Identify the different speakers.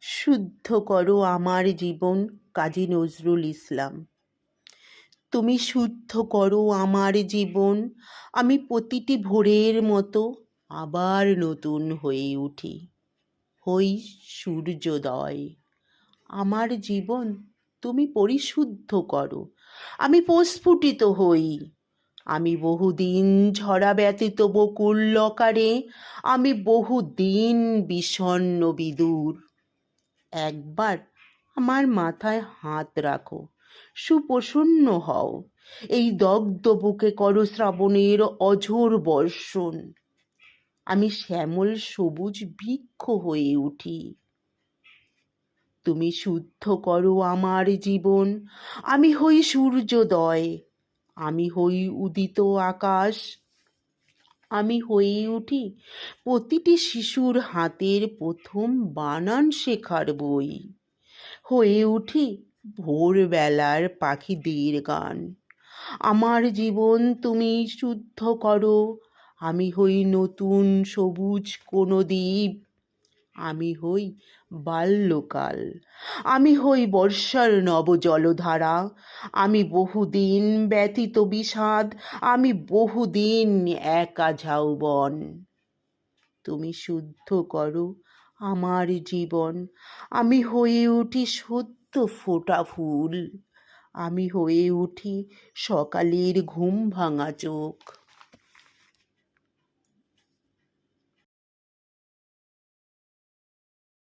Speaker 1: শুদ্ধ করো আমার জীবন, কাজী নজরুল ইসলাম। তুমি শুদ্ধ করো আমার জীবন, আমি প্রতিটি ভোরের মতো আবার নতুন হয়ে উঠি। হই সূর্যোদয়, আমার জীবন তুমি পরিশুদ্ধ করো, আমি প্রস্ফুটিত হই। আমি বহুদিন ঝরা ব্যতীত বকুল লকারে, আমি বহুদিন বিষণ্ণ বিদূর। একবার আমার মাথায় হাত রাখো, সুপ্রসন্ন হও। এই দগ্ধ বুকে করো শ্রাবণের অঝোর বর্ষণ। আমি শ্যামল সবুজ বৃক্ষ হয়ে উঠি। তুমি শুদ্ধ করো আমার জীবন, আমি হই সূর্যোদয়, আমি হই উদিত আকাশ আমি হয়ে উঠি। প্রতিটি শিশুর হাতের প্রথম বানান শেখার বই। হয়ে উঠি ভোরবেলার পাখিদের গান। আমার জীবন তুমি শুদ্ধ করো। আমি হই নতুন সবুজ কোনো দ্বীপ। আমি হই বাল্যকাল। আমি হই বর্ষার নব জলধারা আমি বহুদিন ব্যতীত বিষাদ। আমি বহুদিন একা ঝাউবন। তুমি শুদ্ধ করো আমার জীবন। আমি হয়ে উঠি সত্য ফোটা ফুল। আমি হয়ে উঠি সকালের ঘুম ভাঙা চোখ।